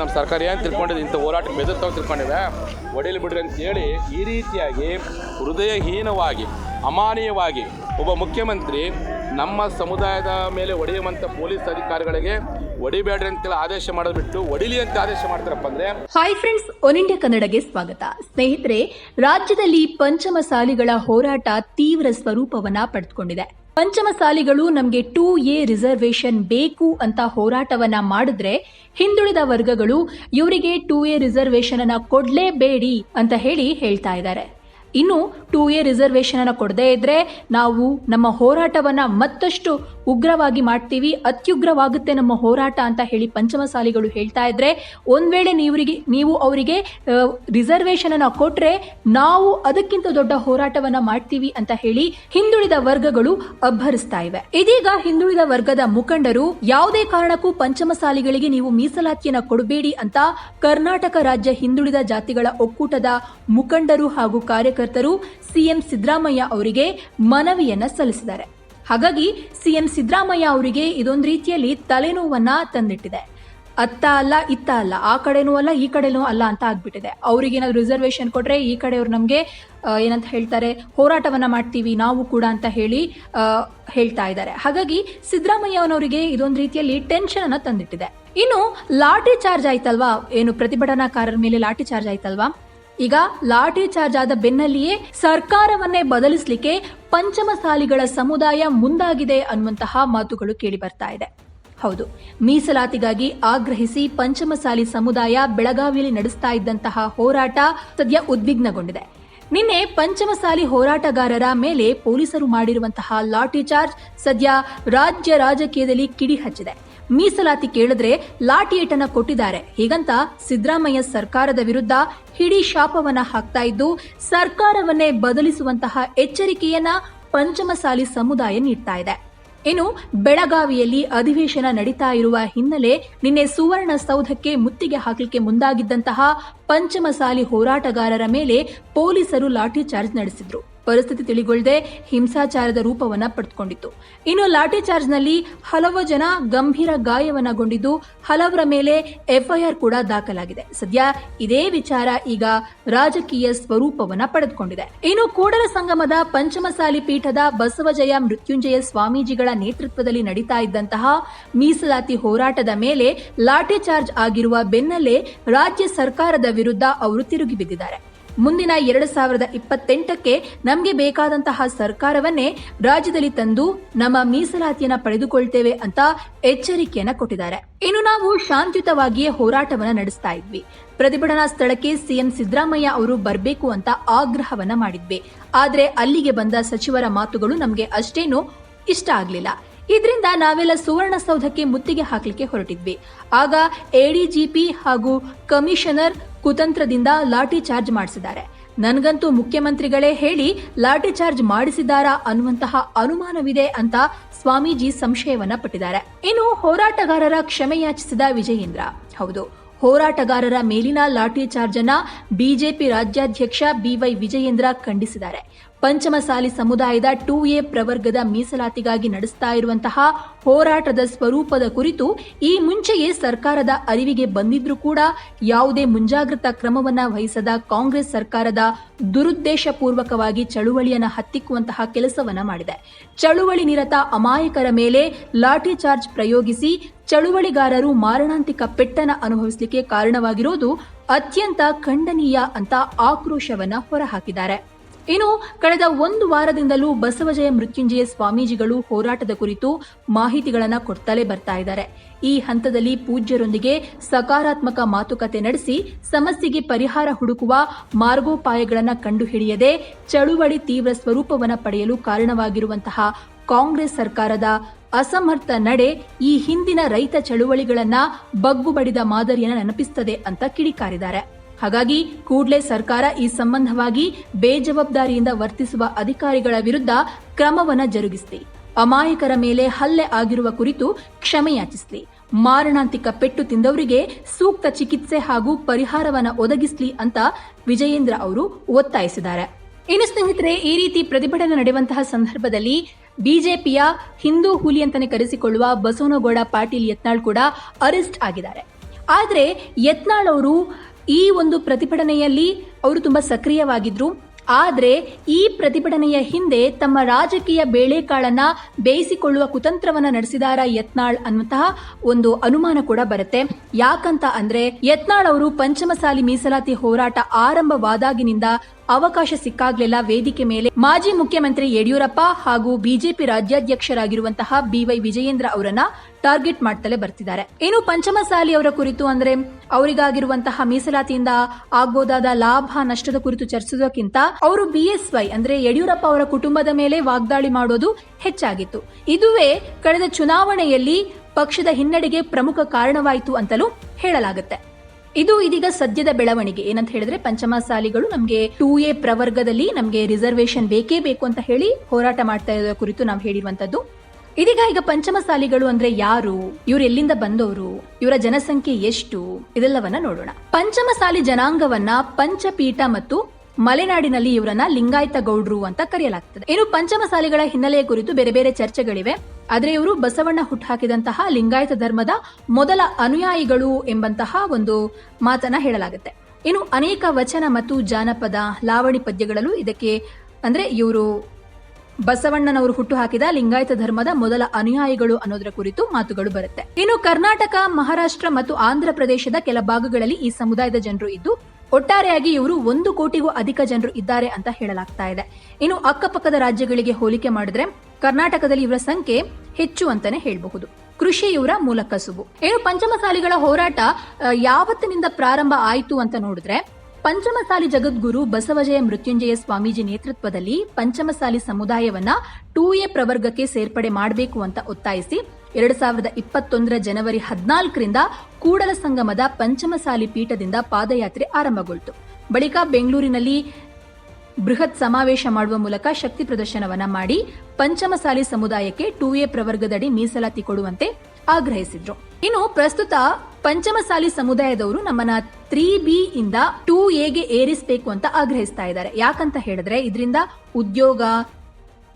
ನಮ್ಮ ಸರ್ಕಾರ ಏನು ತಿಳ್ಕೊಂಡಿದೆ? ಇಂಥ ಹೋರಾಟಕ್ಕೆ ಬೆದರ್ತಾವ ತಿಳ್ಕೊಂಡಿವೆ. ಒಡೆಯಲು ಬಿಡ್ರಿ ಅಂತ ಹೇಳಿ ಈ ರೀತಿಯಾಗಿ ಹೃದಯಹೀನವಾಗಿ, ಅಮಾನೀಯವಾಗಿ ಒಬ್ಬ ಮುಖ್ಯಮಂತ್ರಿ ನಮ್ಮ ಸಮುದಾಯದ ಮೇಲೆ ಹೊಡೆಯುವಂಥ ಪೊಲೀಸ್ ಅಧಿಕಾರಿಗಳಿಗೆ ಹೊಡಿಬೇಡ್ರಿ ಅಂತೇಳಿ ಆದೇಶ ಮಾಡೋದು ಬಿಟ್ಟು ಒಡಿಲಿ ಅಂತ ಆದೇಶ ಮಾಡ್ತಾರಪ್ಪ ಅಂದ್ರೆ ಹಾಯ್ ಫ್ರೆಂಡ್ಸ್ ಒನ್ ಇಂಡಿಯಾ ಕನ್ನಡಗೆ ಸ್ವಾಗತ. ಸ್ನೇಹಿತರೆ, ರಾಜ್ಯದಲ್ಲಿ ಪಂಚಮಸಾಲಿಗಳ ಹೋರಾಟ ತೀವ್ರ ಸ್ವರೂಪವನ್ನ ಪಡೆದುಕೊಂಡಿದೆ. ಪಂಚಮಸಾಲಿಗಳು ನಮಗೆ ಟೂ ಎ ರಿಸರ್ವೇಶನ್ ಬೇಕು ಅಂತ ಹೋರಾಟವನ್ನ ಮಾಡಿದ್ರೆ ಹಿಂದುಳಿದ ವರ್ಗಗಳು ಇವರಿಗೆ ಟೂ ಎ ರಿಸರ್ವೇಶನ್ ಅನ್ನ ಕೊಡ್ಲೇಬೇಡಿ ಅಂತ ಹೇಳಿ ಹೇಳ್ತಾ ಇದ್ದಾರೆ. ಇನ್ನು ಟೂ ಎ ರಿಸರ್ವೇಷನ್ ಅನ್ನ ಕೊಡದೇ ಇದ್ರೆ ನಾವು ನಮ್ಮ ಹೋರಾಟವನ್ನು ಮತ್ತಷ್ಟು ಉಗ್ರವಾಗಿ ಮಾಡ್ತೀವಿ, ಅತ್ಯುಗ್ರವಾಗುತ್ತೆ ನಮ್ಮ ಹೋರಾಟ ಅಂತ ಹೇಳಿ ಪಂಚಮಸಾಲಿಗಳು ಹೇಳ್ತಾ ಇದ್ರೆ, ಒಂದ್ ವೇಳೆ ನೀವರಿಗೆ, ನೀವು ಅವರಿಗೆ ರಿಸರ್ವೇಷನ್ ಅನ್ನ ಕೊಟ್ರೆ ನಾವು ಅದಕ್ಕಿಂತ ದೊಡ್ಡ ಹೋರಾಟವನ್ನ ಮಾಡ್ತೀವಿ ಅಂತ ಹೇಳಿ ಹಿಂದುಳಿದ ವರ್ಗಗಳು ಅಬ್ಬರಿಸ್ತಾ ಇವೆ. ಇದೀಗ ಹಿಂದುಳಿದ ವರ್ಗದ ಮುಖಂಡರು ಯಾವುದೇ ಕಾರಣಕ್ಕೂ ಪಂಚಮಸಾಲಿಗಳಿಗೆ ನೀವು ಮೀಸಲಾತಿಯನ್ನ ಕೊಡಬೇಡಿ ಅಂತ ಕರ್ನಾಟಕ ರಾಜ್ಯ ಹಿಂದುಳಿದ ಜಾತಿಗಳ ಒಕ್ಕೂಟದ ಮುಖಂಡರು ಹಾಗೂ ಕಾರ್ಯಕರ್ತರು ಸಿಎಂ ಸಿದ್ದರಾಮಯ್ಯ ಅವರಿಗೆ ಮನವಿಯನ್ನ ಸಲ್ಲಿಸಿದ್ದಾರೆ. ಹಾಗಾಗಿ ಸಿಎಂ ಸಿದ್ದರಾಮಯ್ಯ ಅವರಿಗೆ ಇದೊಂದು ರೀತಿಯಲ್ಲಿ ತಲೆನೋವನ್ನ ತಂದಿಟ್ಟಿದೆ. ಅತ್ತ ಅಲ್ಲ, ಇತ್ತ ಅಲ್ಲ, ಆ ಕಡೆನೂ ಅಲ್ಲ, ಈ ಕಡೆನೂ ಅಲ್ಲ ಅಂತ ಆಗ್ಬಿಟ್ಟಿದೆ. ಅವ್ರಿಗೆ ಏನಾದ್ರು ರಿಸರ್ವೇಶನ್ ಕೊಟ್ರೆ ಈ ಕಡೆಯವ್ರು ನಮಗೆ ಏನಂತ ಹೇಳ್ತಾರೆ, ಹೋರಾಟವನ್ನ ಮಾಡ್ತೀವಿ, ನಾವು ಕೂಡ ಅಂತ ಹೇಳಿ ಹೇಳ್ತಾ ಇದ್ದಾರೆ. ಹಾಗಾಗಿ ಸಿದ್ದರಾಮಯ್ಯವನವರಿಗೆ ಇದೊಂದು ರೀತಿಯಲ್ಲಿ ಟೆನ್ಷನ್ ಅನ್ನ ತಂದಿಟ್ಟಿದೆ. ಇನ್ನು ಲಾಠಿ ಚಾರ್ಜ್ ಆಯ್ತಲ್ವಾ? ಏನು ಪ್ರತಿಭಟನಾಕಾರರ ಮೇಲೆ ಲಾಠಿ ಚಾರ್ಜ್ ಆಯ್ತಲ್ವಾ? ಈಗ ಲಾಠಿ ಚಾರ್ಜ್ ಆದ ಬೆನ್ನಲ್ಲಿಯೇ ಸರ್ಕಾರವನ್ನೇ ಬದಲಿಸಲಿಕ್ಕೆ ಪಂಚಮಸಾಲಿಗಳ ಸಮುದಾಯ ಮುಂದಾಗಿದೆ ಅನ್ನುವಂತಹ ಮಾತುಗಳು ಕೇಳಿ ಬರ್ತಾ ಇದೆ. ಹೌದು, ಮೀಸಲಾತಿಗಾಗಿ ಆಗ್ರಹಿಸಿ ಪಂಚಮಸಾಲಿ ಸಮುದಾಯ ಬೆಳಗಾವಿಯಲ್ಲಿ ನಡೆಸ್ತಾ ಇದ್ದಂತಹ ಹೋರಾಟ ಸದ್ಯ ಉದ್ವಿಗ್ನಗೊಂಡಿದೆ. ನಿನ್ನೆ ಪಂಚಮಸಾಲಿ ಹೋರಾಟಗಾರರ ಮೇಲೆ ಪೊಲೀಸರು ಮಾಡಿರುವಂತಹ ಲಾಠಿ ಚಾರ್ಜ್ ಸದ್ಯ ರಾಜ್ಯ ರಾಜಕೀಯದಲ್ಲಿ ಕಿಡಿ ಹಚ್ಚಿದೆ. ಮೀಸಲಾತಿ ಕೇಳಿದ್ರೆ ಲಾಠಿ ಕೊಟ್ಟಿದ್ದಾರೆ. ಹೀಗಂತ ಸಿದ್ದರಾಮಯ್ಯ ಸರ್ಕಾರದ ವಿರುದ್ಧ ಹಿಡಿ ಶಾಪವನ್ನ ಹಾಕ್ತಾ ಇದ್ದು, ಸರ್ಕಾರವನ್ನೇ ಬದಲಿಸುವಂತಹ ಎಚ್ಚರಿಕೆಯನ್ನ ಪಂಚಮಸಾಲಿ ಸಮುದಾಯ ನೀಡ್ತಾ ಇದೆ. ಇನ್ನು ಬೆಳಗಾವಿಯಲ್ಲಿ ಅಧಿವೇಶನ ನಡೀತಾ ಇರುವ ಹಿನ್ನೆಲೆ ನಿನ್ನೆ ಸುವರ್ಣ ಸೌಧಕ್ಕೆ ಮುತ್ತಿಗೆ ಹಾಕಲಿಕ್ಕೆ ಮುಂದಾಗಿದ್ದಂತಹ ಪಂಚಮಸಾಲಿ ಹೋರಾಟಗಾರರ ಮೇಲೆ ಪೊಲೀಸರು ಲಾಠಿ ಚಾರ್ಜ್ ನಡೆಸಿದ್ರು. ಪರಿಸ್ಥಿತಿ ತಿಳಿಗೊಳ್ಳದೆ ಹಿಂಸಾಚಾರದ ರೂಪವನ್ನ ಪಡೆದುಕೊಂಡಿತ್ತು. ಇನ್ನು ಲಾಠಿ ಚಾರ್ಜ್ನಲ್ಲಿ ಹಲವು ಜನ ಗಂಭೀರ ಗಾಯವನ್ನಗೊಂಡಿದ್ದು, ಹಲವರ ಮೇಲೆ ಎಫ್ಐಆರ್ ಕೂಡ ದಾಖಲಾಗಿದೆ. ಸದ್ಯ ಇದೇ ವಿಚಾರ ಈಗ ರಾಜಕೀಯ ಸ್ವರೂಪವನ್ನ ಪಡೆದುಕೊಂಡಿದೆ. ಇನ್ನು ಕೂಡಲ ಸಂಗಮದ ಪಂಚಮಸಾಲಿ ಪೀಠದ ಬಸವಜಯ ಮೃತ್ಯುಂಜಯ ಸ್ವಾಮೀಜಿಗಳ ನೇತೃತ್ವದಲ್ಲಿ ನಡೀತಾ ಇದ್ದಂತಹ ಮೀಸಲಾತಿ ಹೋರಾಟದ ಮೇಲೆ ಲಾಠಿ ಚಾರ್ಜ್ ಆಗಿರುವ ಬೆನ್ನಲ್ಲೇ ರಾಜ್ಯ ಸರ್ಕಾರದ ವಿರುದ್ಧ ಅವರು ತಿರುಗಿ ಬಿದ್ದಿದ್ದಾರೆ. ಮುಂದಿನ ಎರಡು ಸಾವಿರದ ಇಪ್ಪತ್ತೆಂಟಕ್ಕೆ ನಮಗೆ ಬೇಕಾದಂತಹ ಸರ್ಕಾರವನ್ನೇ ರಾಜ್ಯದಲ್ಲಿ ತಂದು ನಮ್ಮ ಮೀಸಲಾತಿಯನ್ನ ಪಡೆದುಕೊಳ್ತೇವೆ ಅಂತ ಎಚ್ಚರಿಕೆಯನ್ನ ಕೊಟ್ಟಿದ್ದಾರೆ. ಇನ್ನು ನಾವು ಶಾಂತಿಯುತವಾಗಿಯೇ ಹೋರಾಟವನ್ನ ನಡೆಸ್ತಾ ಇದ್ವಿ. ಪ್ರತಿಭಟನಾ ಸ್ಥಳಕ್ಕೆ ಸಿಎಂ ಸಿದ್ದರಾಮಯ್ಯ ಅವರು ಬರಬೇಕು ಅಂತ ಆಗ್ರಹವನ್ನ ಮಾಡಿದ್ವಿ. ಆದರೆ ಅಲ್ಲಿಗೆ ಬಂದ ಸಚಿವರ ಮಾತುಗಳು ನಮಗೆ ಅಷ್ಟೇನು ಇಷ್ಟ ಆಗ್ಲಿಲ್ಲ. ಇದರಿಂದ ನಾವೆಲ್ಲ ಸುವರ್ಣಸೌಧಕ್ಕೆ ಮುತ್ತಿಗೆ ಹಾಕಲಿಕ್ಕೆ ಹೊರಟಿದ್ವಿ. ಆಗ ಎಡಿಜಿಪಿ ಹಾಗೂ ಕಮಿಷನರ್ ಕುತಂತ್ರದಿಂದ ಲಾಠಿ ಚಾರ್ಜ್ ಮಾಡಿಸಿದ್ದಾರೆ. ನನಗಂತೂ ಮುಖ್ಯಮಂತ್ರಿಗಳೇ ಹೇಳಿ ಲಾಠಿ ಚಾರ್ಜ್ ಮಾಡಿಸಿದ್ದಾರಾ ಅನ್ನುವಂತಹ ಅನುಮಾನವಿದೆ ಅಂತ ಸ್ವಾಮೀಜಿ ಸಂಶಯವನ್ನ ಪಟ್ಟಿದ್ದಾರೆ. ಇನ್ನು ಹೋರಾಟಗಾರರ ಕ್ಷಮೆ ಯಾಚಿಸಿದ ವಿಜಯೇಂದ್ರ? ಹೌದು, ಹೋರಾಟಗಾರರ ಮೇಲಿನ ಲಾಠಿ ಚಾರ್ಜ್ ಅನ್ನ ಬಿಜೆಪಿ ರಾಜ್ಯಾಧ್ಯಕ್ಷ ಬಿವೈ ವಿಜಯೇಂದ್ರ ಖಂಡಿಸಿದ್ದಾರೆ. ಪಂಚಮಸಾಲಿ ಸಮುದಾಯದ ಟೂ ಎ ಪ್ರವರ್ಗದ ಮೀಸಲಾತಿಗಾಗಿ ನಡೆಸ್ತಾ ಇರುವಂತಹ ಹೋರಾಟದ ಸ್ವರೂಪದ ಕುರಿತು ಈ ಮುಂಚೆಯೇ ಸರ್ಕಾರದ ಅರಿವಿಗೆ ಬಂದಿದ್ರೂ ಕೂಡ ಯಾವುದೇ ಮುಂಜಾಗ್ರತಾ ಕ್ರಮವನ್ನು ವಹಿಸದ ಕಾಂಗ್ರೆಸ್ ಸರ್ಕಾರದ ದುರುದ್ದೇಶಪೂರ್ವಕವಾಗಿ ಚಳುವಳಿಯನ್ನು ಹತ್ತಿಕ್ಕುವಂತಹ ಕೆಲಸವನ್ನ ಮಾಡಿದೆ. ಚಳುವಳಿ ನಿರತ ಅಮಾಯಕರ ಮೇಲೆ ಲಾಠಿ ಚಾರ್ಜ್ ಪ್ರಯೋಗಿಸಿ ಚಳುವಳಿಗಾರರು ಮಾರಣಾಂತಿಕ ಪೆಟ್ಟನ ಅನುಭವಿಸಲಿಕ್ಕೆ ಕಾರಣವಾಗಿರೋದು ಅತ್ಯಂತ ಖಂಡನೀಯ ಅಂತ ಆಕ್ರೋಶವನ್ನ ಹೊರಹಾಕಿದ್ದಾರೆ. ಇನ್ನು ಕಳೆದ ಒಂದು ವಾರದಿಂದಲೂ ಬಸವಜಯ ಮೃತ್ಯುಂಜಯ ಸ್ವಾಮೀಜಿಗಳು ಹೋರಾಟದ ಕುರಿತು ಮಾಹಿತಿಗಳನ್ನು ಕೊಡ್ತಲೇ ಬರ್ತಾ ಇದ್ದಾರೆ. ಈ ಹಂತದಲ್ಲಿ ಪೂಜ್ಯರೊಂದಿಗೆ ಸಕಾರಾತ್ಮಕ ಮಾತುಕತೆ ನಡೆಸಿ ಸಮಸ್ಯೆಗೆ ಪರಿಹಾರ ಹುಡುಕುವ ಮಾರ್ಗೋಪಾಯಗಳನ್ನು ಕಂಡುಹಿಡಿಯದೆ ಚಳುವಳಿ ತೀವ್ರ ಸ್ವರೂಪವನ್ನು ಪಡೆಯಲು ಕಾರಣವಾಗಿರುವಂತಹ ಕಾಂಗ್ರೆಸ್ ಸರ್ಕಾರದ ಅಸಮರ್ಥ ನಡೆ ಈ ಹಿಂದಿನ ರೈತ ಚಳುವಳಿಗಳನ್ನ ಬಗ್ಗುಬಡಿದ ಮಾದರಿಯನ್ನು ನೆನಪಿಸ್ತದೆ ಅಂತ ಕಿಡಿಕಾರಿದ್ದಾರೆ. ಹಾಗಾಗಿ ಕೂಡಲೇ ಸರ್ಕಾರ ಈ ಸಂಬಂಧವಾಗಿ ಬೇಜವಾಬ್ದಾರಿಯಿಂದ ವರ್ತಿಸುವ ಅಧಿಕಾರಿಗಳ ವಿರುದ್ಧ ಕ್ರಮವನ್ನು ಜರುಗಿಸಲಿ. ಅಮಾಯಕರ ಮೇಲೆ ಹಲ್ಲೆ ಆಗಿರುವ ಕುರಿತು ಕ್ಷಮೆಯಾಚಿಸಲಿ. ಮಾರಣಾಂತಿಕ ಪೆಟ್ಟು ತಿಂದವರಿಗೆ ಸೂಕ್ತ ಚಿಕಿತ್ಸೆ ಹಾಗೂ ಪರಿಹಾರವನ್ನ ಒದಗಿಸಲಿ ಅಂತ ವಿಜಯೇಂದ್ರ ಅವರು ಒತ್ತಾಯಿಸಿದ್ದಾರೆ. ಇನ್ನು ಸ್ನೇಹಿತರೆ, ಈ ರೀತಿ ಪ್ರತಿಭಟನೆ ನಡೆಯುವಂತಹ ಸಂದರ್ಭದಲ್ಲಿ ಬಿಜೆಪಿಯ ಹಿಂದೂ ಹುಲಿ ಅಂತಾನೆ ಕರೆಸಿಕೊಳ್ಳುವ ಬಸವನಗೌಡ ಪಾಟೀಲ್ ಯತ್ನಾಳ್ ಕೂಡ ಅರೆಸ್ಟ್ ಆಗಿದ್ದಾರೆ. ಆದರೆ ಯತ್ನಾಳ್ ಅವರು ಈ ಒಂದು ಪ್ರತಿಭಟನೆಯಲ್ಲಿ ಅವರು ತುಂಬಾ ಸಕ್ರಿಯವಾಗಿದ್ರು. ಆದರೆ ಈ ಪ್ರತಿಭಟನೆಯ ಹಿಂದೆ ತಮ್ಮ ರಾಜಕೀಯ ಬೇಳೆಕಾಳನ್ನ ಬೇಯಿಸಿಕೊಳ್ಳುವ ಕುತಂತ್ರವನ್ನ ನಡೆಸಿದಾರ ಯತ್ನಾಳ್ ಅನ್ನುವಂತಹ ಒಂದು ಅನುಮಾನ ಕೂಡ ಬರುತ್ತೆ. ಯಾಕಂತ ಅಂದ್ರೆ ಯತ್ನಾಳ್ ಅವರು ಪಂಚಮಸಾಲಿ ಮೀಸಲಾತಿ ಹೋರಾಟ ಆರಂಭವಾದಾಗಿನಿಂದ ಅವಕಾಶ ಸಿಕ್ಕಾಗ್ಲೆಲ್ಲ ವೇದಿಕೆ ಮೇಲೆ ಮಾಜಿ ಮುಖ್ಯಮಂತ್ರಿ ಯಡಿಯೂರಪ್ಪ ಹಾಗೂ ಬಿಜೆಪಿ ರಾಜ್ಯಾಧ್ಯಕ್ಷರಾಗಿರುವಂತಹ ಬಿವೈ ವಿಜಯೇಂದ್ರ ಅವರನ್ನ ಟಾರ್ಗೆಟ್ ಮಾಡ್ತಲೇ ಬರ್ತಿದ್ದಾರೆ. ಇನ್ನು ಪಂಚಮಸಾಲಿ ಅವರ ಕುರಿತು ಅಂದ್ರೆ ಅವರಿಗಾಗಿರುವಂತಹ ಮೀಸಲಾತಿಯಿಂದ ಆಗ್ಬೋದಾದ ಲಾಭ ನಷ್ಟದ ಕುರಿತು ಚರ್ಚಿಸೋದಕ್ಕಿಂತ ಅವರು ಬಿಎಸ್ವೈ ಅಂದ್ರೆ ಯಡಿಯೂರಪ್ಪ ಅವರ ಕುಟುಂಬದ ಮೇಲೆ ವಾಗ್ದಾಳಿ ಮಾಡೋದು ಹೆಚ್ಚಾಗಿತ್ತು. ಇದುವೇ ಕಳೆದ ಚುನಾವಣೆಯಲ್ಲಿ ಪಕ್ಷದ ಹಿನ್ನಡೆಗೆ ಪ್ರಮುಖ ಕಾರಣವಾಯಿತು ಅಂತಲೂ ಹೇಳಲಾಗುತ್ತೆ. ಇದು ಇದೀಗ ಸದ್ಯದ ಬೆಳವಣಿಗೆ. ಏನಂತ ಹೇಳಿದ್ರೆ ಪಂಚಮಸಾಲಿಗಳು ನಮಗೆ ಟೂ ಎ ಪ್ರವರ್ಗದಲ್ಲಿ ನಮಗೆ ರಿಸರ್ವೇಶನ್ ಬೇಕೇ ಬೇಕು ಅಂತ ಹೇಳಿ ಹೋರಾಟ ಮಾಡ್ತಾ ಇರೋ ಕುರಿತು ನಾವು ಹೇಳಿರುವಂತದ್ದು. ಇದೀಗ ಈಗ ಪಂಚಮಸಾಲಿಗಳು ಅಂದ್ರೆ ಯಾರು? ಇವ್ರು ಎಲ್ಲಿಂದ ಬಂದವರು ಇವರ ಜನಸಂಖ್ಯೆ ಎಷ್ಟು? ಇದೆಲ್ಲವನ್ನ ನೋಡೋಣ. ಪಂಚಮಸಾಲಿ ಜನಾಂಗವನ್ನ ಪಂಚಪೀಠ ಮತ್ತು ಮಲೆನಾಡಿನಲ್ಲಿ ಇವರನ್ನ ಲಿಂಗಾಯತ ಗೌಡ್ರು ಅಂತ ಕರೆಯಲಾಗ್ತದೆ. ಇನ್ನು ಪಂಚಮಸಾಲಿಗಳ ಹಿನ್ನೆಲೆಯ ಕುರಿತು ಬೇರೆ ಬೇರೆ ಚರ್ಚೆಗಳಿವೆ. ಆದರೆ ಇವರು ಬಸವಣ್ಣ ಹುಟ್ಟುಹಾಕಿದಂತಹ ಲಿಂಗಾಯತ ಧರ್ಮದ ಮೊದಲ ಅನುಯಾಯಿಗಳು ಎಂಬಂತಹ ಒಂದು ಮಾತನ್ನ ಹೇಳಲಾಗುತ್ತೆ. ಇನ್ನು ಅನೇಕ ವಚನ ಮತ್ತು ಜಾನಪದ ಲಾವಣಿ ಪದ್ಯಗಳಲ್ಲೂ ಇದಕ್ಕೆ ಅಂದ್ರೆ ಇವರು ಬಸವಣ್ಣನವರು ಹುಟ್ಟು ಹಾಕಿದ ಲಿಂಗಾಯತ ಧರ್ಮದ ಮೊದಲ ಅನುಯಾಯಿಗಳು ಅನ್ನೋದರ ಕುರಿತು ಮಾತುಗಳು ಬರುತ್ತೆ. ಇನ್ನು ಕರ್ನಾಟಕ, ಮಹಾರಾಷ್ಟ್ರ ಮತ್ತು ಆಂಧ್ರ ಪ್ರದೇಶದ ಕೆಲ ಭಾಗಗಳಲ್ಲಿ ಈ ಸಮುದಾಯದ ಜನರು ಇದ್ದು ಒಟ್ಟಾರೆಯಾಗಿ ಇವರು ಒಂದು ಕೋಟಿಗೂ ಅಧಿಕ ಜನರು ಇದ್ದಾರೆ ಅಂತ ಹೇಳಲಾಗ್ತಾ ಇದೆ. ಇನ್ನು ಅಕ್ಕಪಕ್ಕದ ರಾಜ್ಯಗಳಿಗೆ ಹೋಲಿಕೆ ಮಾಡಿದ್ರೆ ಕರ್ನಾಟಕದಲ್ಲಿ ಇವರ ಸಂಖ್ಯೆ ಹೆಚ್ಚು ಅಂತಾನೆ ಹೇಳಬಹುದು. ಕೃಷಿ ಇವರ ಮೂಲ ಕಸುಬು. ಏನು ಪಂಚಮಸಾಲಿಗಳ ಹೋರಾಟ ಯಾವತ್ತಿನಿಂದ ಪ್ರಾರಂಭ ಆಯಿತು ಅಂತ ನೋಡಿದ್ರೆ ಪಂಚಮಸಾಲಿ ಜಗದ್ಗುರು ಬಸವಜಯ ಮೃತ್ಯುಂಜಯ ಸ್ವಾಮೀಜಿ ನೇತೃತ್ವದಲ್ಲಿ ಪಂಚಮಸಾಲಿ ಸಮುದಾಯವನ್ನ ಟೂ ಎ ಪ್ರವರ್ಗಕ್ಕೆ ಸೇರ್ಪಡೆ ಮಾಡಬೇಕು ಅಂತ ಒತ್ತಾಯಿಸಿ ಎರಡ್ ಸಾವಿರದ ಇಪ್ಪತ್ತೊಂದರ ಜನವರಿ ಹದಿನಾಲ್ಕರಿಂದ ಕೂಡಲ ಸಂಗಮದ ಪಂಚಮಸಾಲಿ ಪೀಠದಿಂದ ಪಾದಯಾತ್ರೆ ಆರಂಭಗೊಳ್ತು. ಬಳಿಕ ಬೆಂಗಳೂರಿನಲ್ಲಿ ಬೃಹತ್ ಸಮಾವೇಶ ಮಾಡುವ ಮೂಲಕ ಶಕ್ತಿ ಪ್ರದರ್ಶನವನ್ನ ಮಾಡಿ ಪಂಚಮಸಾಲಿ ಸಮುದಾಯಕ್ಕೆ ಟೂ ಎ ಪ್ರವರ್ಗದಡಿ ಮೀಸಲಾತಿ ಕೊಡುವಂತೆ ಆಗ್ರಹಿಸಿದ್ರು. ಇನ್ನು ಪ್ರಸ್ತುತ ಪಂಚಮಸಾಲಿ ಸಮುದಾಯದವರು ನಮ್ಮನ್ನ ತ್ರೀ ಬಿ ಇಂದ ಟೂ ಎಗೆ ಏರಿಸಬೇಕು ಅಂತ ಆಗ್ರಹಿಸ್ತಾ ಇದ್ದಾರೆ. ಯಾಕಂತ ಹೇಳಿದ್ರೆ ಇದರಿಂದ ಉದ್ಯೋಗ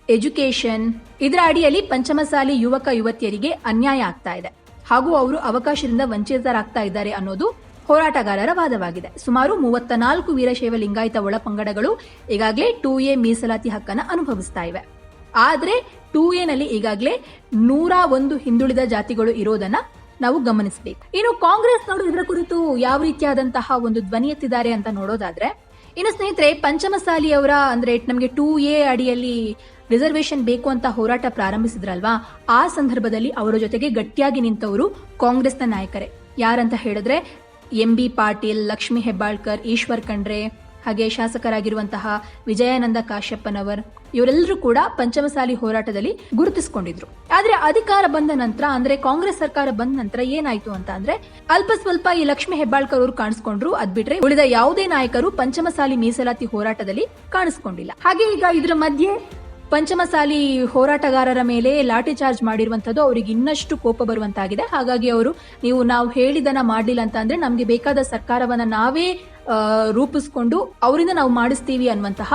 ಎಜುಕೇಶನ್ ಇದರ ಅಡಿಯಲ್ಲಿ ಪಂಚಮಸಾಲಿ ಯುವಕ ಯುವತಿಯರಿಗೆ ಅನ್ಯಾಯ ಆಗ್ತಾ ಇದೆ. ಹಾಗೂ ಅವರು ಅವಕಾಶದಿಂದ ವಂಚಿತರಾಗ್ತಾ ಇದ್ದಾರೆ ಅನ್ನೋದು ಹೋರಾಟಗಾರರ ವಾದವಾಗಿದೆ. ಸುಮಾರು ಮೂವತ್ತ ನಾಲ್ಕು ವೀರಶೈವ ಲಿಂಗಾಯತ ಒಳಪಂಗಡಗಳು ಈಗಾಗಲೇ ಟೂ ಎ ಮೀಸಲಾತಿ ಹಕ್ಕನ್ನು ಅನುಭವಿಸ್ತಾ ಇವೆ. ಆದರೆ ಟೂ ಎನಲ್ಲಿ ಈಗಾಗಲೇ ನೂರ ಒಂದು ಹಿಂದುಳಿದ ಜಾತಿಗಳು ಇರೋದನ್ನ ನಾವು ಗಮನಿಸಬೇಕು. ಇನ್ನು ಕಾಂಗ್ರೆಸ್ ನವರು ಇದರ ಕುರಿತು ಯಾವ ರೀತಿಯಾದಂತಹ ಒಂದು ಧ್ವನಿ ಎತ್ತಿದ್ದಾರೆ ಅಂತ ನೋಡೋದಾದ್ರೆ, ಇನ್ನು ಸ್ನೇಹಿತರೆ, ಪಂಚಮಸಾಲಿ ಅವರ ಅಂದ್ರೆ ನಮಗೆ ಟೂ ಎ ಅಡಿಯಲ್ಲಿ ರಿಸರ್ವೇಶನ್ ಬೇಕು ಅಂತ ಹೋರಾಟ ಪ್ರಾರಂಭಿಸಿದ್ರಲ್ವಾ? ಆ ಸಂದರ್ಭದಲ್ಲಿ ಅವರ ಜೊತೆಗೆ ಗಟ್ಟಿಯಾಗಿ ನಿಂತವರು ಕಾಂಗ್ರೆಸ್ನ ನಾಯಕರೇ. ಯಾರಂತ ಹೇಳಿದ್ರೆ ಎಂ ಬಿ ಪಾಟೀಲ್, ಲಕ್ಷ್ಮಿ ಹೆಬ್ಬಾಳ್ಕರ್, ಈಶ್ವರ್ ಖಂಡ್ರೆ, ಹಾಗೆ ಶಾಸಕರಾಗಿರುವಂತಹ ವಿಜಯಾನಂದ ಕಾಶ್ಯಪ್ಪನವರ್, ಇವರೆಲ್ಲರೂ ಕೂಡ ಪಂಚಮಸಾಲಿ ಹೋರಾಟದಲ್ಲಿ ಗುರುತಿಸಿಕೊಂಡಿದ್ರು. ಆದ್ರೆ ಅಧಿಕಾರ ಬಂದ ನಂತರ, ಅಂದ್ರೆ ಕಾಂಗ್ರೆಸ್ ಸರ್ಕಾರ ಬಂದ ನಂತರ ಏನಾಯ್ತು ಅಂತ ಅಂದ್ರೆ, ಅಲ್ಪ ಸ್ವಲ್ಪ ಈ ಲಕ್ಷ್ಮಿ ಹೆಬ್ಬಾಳ್ಕರ್ ಅವರು ಕಾಣಿಸ್ಕೊಂಡ್ರು, ಅದ್ ಬಿಟ್ರೆ ಉಳಿದ ಯಾವುದೇ ನಾಯಕರು ಪಂಚಮಸಾಲಿ ಮೀಸಲಾತಿ ಹೋರಾಟದಲ್ಲಿ ಕಾಣಿಸ್ಕೊಂಡಿಲ್ಲ. ಹಾಗೆ ಈಗ ಇದರ ಮಧ್ಯೆ ಪಂಚಮಸಾಲಿ ಹೋರಾಟಗಾರರ ಮೇಲೆ ಲಾಠಿ ಚಾರ್ಜ್ ಮಾಡಿರುವಂತದ್ದು ಅವರಿಗೆ ಇನ್ನಷ್ಟು ಕೋಪ ಬರುವಂತಾಗಿದೆ. ಹಾಗಾಗಿ ಅವರು, ನೀವು ನಾವು ಹೇಳಿದನ್ನ ಮಾಡಲಿಲ್ಲ ಅಂತ ಅಂದ್ರೆ ನಮಗೆ ಬೇಕಾದ ಸರ್ಕಾರವನ್ನ ನಾವೇ ರೂಪಿಸ್ಕೊಂಡು ಅವರಿಂದ ನಾವು ಮಾಡಿಸ್ತೀವಿ ಅನ್ನುವಂತಹ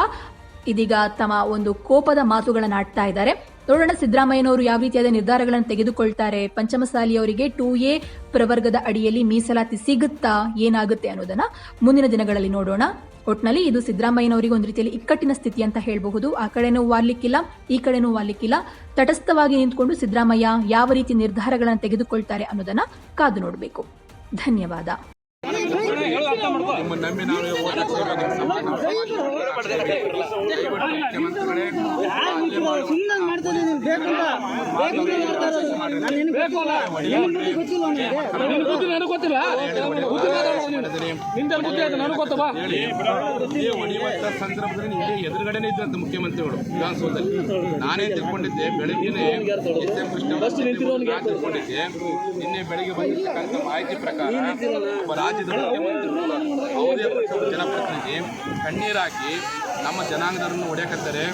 ಇದೀಗ ತಮ್ಮ ಒಂದು ಕೋಪದ ಮಾತುಗಳನ್ನ ಆಡ್ತಾ ಇದ್ದಾರೆ. ನೋಡೋಣ, ಸಿದ್ದರಾಮಯ್ಯನವರು ಯಾವ ರೀತಿಯಾದ ನಿರ್ಧಾರಗಳನ್ನು ತೆಗೆದುಕೊಳ್ತಾರೆ? ಪಂಚಮಸಾಲಿ ಅವರಿಗೆ ಟೂ ಎ ಪ್ರವರ್ಗದ ಅಡಿಯಲ್ಲಿ ಮೀಸಲಾತಿ ಸಿಗುತ್ತಾ? ಏನಾಗುತ್ತೆ ಅನ್ನೋದನ್ನ ಮುಂದಿನ ದಿನಗಳಲ್ಲಿ ನೋಡೋಣ. ಒಟ್ನಲ್ಲಿ ಇದು ಸಿದ್ದರಾಮಯ್ಯನವರಿಗೆ ಒಂದು ರೀತಿಯಲ್ಲಿ ಇಕ್ಕಟ್ಟಿನ ಸ್ಥಿತಿ ಅಂತ ಹೇಳಬಹುದು. ಆ ಕಡೆನೂ ವಾರ್ಲಿಕ್ಕಿಲ್ಲ, ಈ ಕಡೆನೂ ವಾರ್ಲಿಕ್ಕಿಲ್ಲ. ತಟಸ್ಥವಾಗಿ ನಿಂತ್ಕೊಂಡು ಸಿದ್ದರಾಮಯ್ಯ ಯಾವ ರೀತಿ ನಿರ್ಧಾರಗಳನ್ನು ತೆಗೆದುಕೊಳ್ತಾರೆ ಅನ್ನೋದನ್ನ ಕಾದು ನೋಡಬೇಕು. ಧನ್ಯವಾದ. ನಿಮ್ಮ ನಂಬಿ ನಾವು ಸಂದರ್ಭದಲ್ಲಿ ಎದುರುಗಡೆನೇ ಇದ್ದಂತ ಮುಖ್ಯಮಂತ್ರಿಗಳು ವಿಧಾನಸೌಧದಲ್ಲಿ ನಾನೇ ತಿಳ್ಕೊಂಡಿದ್ದೆ ಬೆಳಗ್ಗೆನೆ ತಿಳ್ಕೊಂಡಿದ್ದೆ ನಿನ್ನೆ ಬೆಳಿಗ್ಗೆ ಬಂದಿರ್ತಕ್ಕಂಥ ಮಾಹಿತಿ ಪ್ರಕಾರ ರಾಜ್ಯದ ಮುಖ್ಯಮಂತ್ರಿಗಳು ಅವರೇ ಪಕ್ಷದ ಜನಪ್ರತಿನಿಧಿ. ಕಣ್ಣೀರಾಕಿ ನಮ್ಮ ಜನಾಂಗದವ್ರನ್ನ ಹೊಡ್ಯಾಕತ್ತಾರೆ.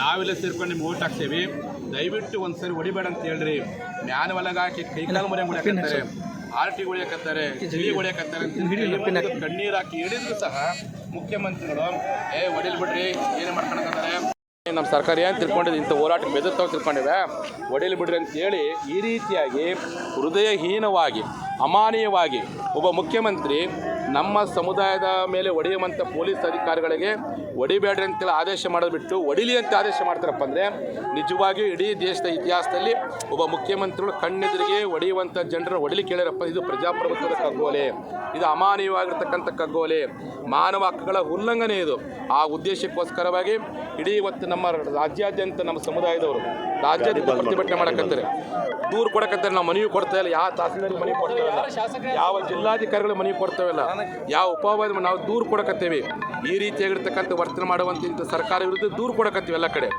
ನಾವೆಲ್ಲ ಸೇರ್ಕೊಂಡು ನಿಮ್ಗೆ ಓಟ್ ಹಾಕ್ತೇವೆ ದಯವಿಟ್ಟು ಒಂದ್ಸರಿ ಹೊಡಿಬೇಡ ಅಂತ ಹೇಳ್ರಿ. ಮ್ಯಾನ್ ಒಳಗಾಕಿ ಕೈಕಾಲು ಮರೆ ಹೊಡ್ಯಾಕತ್ತಾರೆ. ಆರ್ ಟಿ ಹೊಡ್ಯಾಕತ್ತಾರೆ ಜಿಲಿ ಹೊಡ್ಯಾಕತ್ತಾರೆ ಕಣ್ಣೀರು ಹಾಕಿ ಹೇಳಿದ್ರು ಸಹ ಮುಖ್ಯಮಂತ್ರಿಗಳು ಏ ಹೊಡಿಲ್ ಬಿಡ್ರಿ ಏನು ಮಾಡ್ಕೊಳಕತ್ತಾರೆ ನಮ್ಮ ಸರ್ಕಾರ ಏನು ತಿಳ್ಕೊಂಡಿದೆ? ಇಂಥ ಹೋರಾಟಕ್ಕೆ ಬೆದರ್ತಾವ ತಿಳ್ಕೊಂಡಿವೆ. ಹೊಡಿಲ್ ಬಿಡ್ರಿ ಅಂತ ಹೇಳಿ ಈ ರೀತಿಯಾಗಿ ಹೃದಯಹೀನವಾಗಿ ಅಮಾನೀಯವಾಗಿ ಒಬ್ಬ ಮುಖ್ಯಮಂತ್ರಿ ನಮ್ಮ ಸಮುದಾಯದ ಮೇಲೆ ಹೊಡೆಯುವಂಥ ಪೊಲೀಸ್ ಅಧಿಕಾರಿಗಳಿಗೆ ಹೊಡಿಬೇಡ್ರಿ ಅಂತೇಳಿ ಆದೇಶ ಮಾಡೋದು ಬಿಟ್ಟು ಹೊಡಿಲಿ ಅಂತ ಆದೇಶ ಮಾಡ್ತಾರಪ್ಪ ಅಂದರೆ ನಿಜವಾಗಿಯೂ ಇಡೀ ದೇಶದ ಇತಿಹಾಸದಲ್ಲಿ ಒಬ್ಬ ಮುಖ್ಯಮಂತ್ರಿಗಳು ಕಣ್ಣೆದುರಿಗೆ ಹೊಡೆಯುವಂಥ ಜನರ ಹೊಡಿಲಿ ಕೇಳ್ಯಾರಪ್ಪ ಇದು ಪ್ರಜಾಪ್ರಭುತ್ವದ ಕಗ್ಗೋಲೆ. ಇದು ಅಮಾನವೀಯವಾಗಿರ್ತಕ್ಕಂಥ ಕಗ್ಗೋಲೆ. ಮಾನವ ಹಕ್ಕುಗಳ ಉಲ್ಲಂಘನೆ ಇದು. ಆ ಉದ್ದೇಶಕ್ಕೋಸ್ಕರವಾಗಿ ಇಡೀ ಇವತ್ತು ನಮ್ಮ ರಾಜ್ಯಾದ್ಯಂತ ನಮ್ಮ ಸಮುದಾಯದವರು ರಾಜ್ಯಾದ್ಯಂತ ಪ್ರತಿಭಟನೆ ಮಾಡಕತ್ತಾರೆ. ದೂರು ಕೊಡಕತ್ತಾರೆ. ನಾವು ಮನವಿ ಕೊಡ್ತಾ ಇಲ್ಲ. ಯಾವ ತಹಸೀಲ್ದಾರ್ ಮನವಿ ಕೊಡ್ತಾ ಇಲ್ಲ. ಯಾವ ಜಿಲ್ಲಾಧಿಕಾರಿಗಳು ಮನವಿ ಕೊಡ್ತಾವಿಲ್ಲ ಯಾವ ಉಪವಾದ ನಾವು ದೂರು ಕೊಡಕತ್ತೇವೆ. ಈ ರೀತಿಯಾಗಿರ್ತಕ್ಕಂಥ ವರ್ತನೆ ಮಾಡುವಂಥ ಸರ್ಕಾರ ವಿರುದ್ಧ ದೂರು ಕೊಡಕತ್ತೀವಿ ಎಲ್ಲ ಕಡೆ.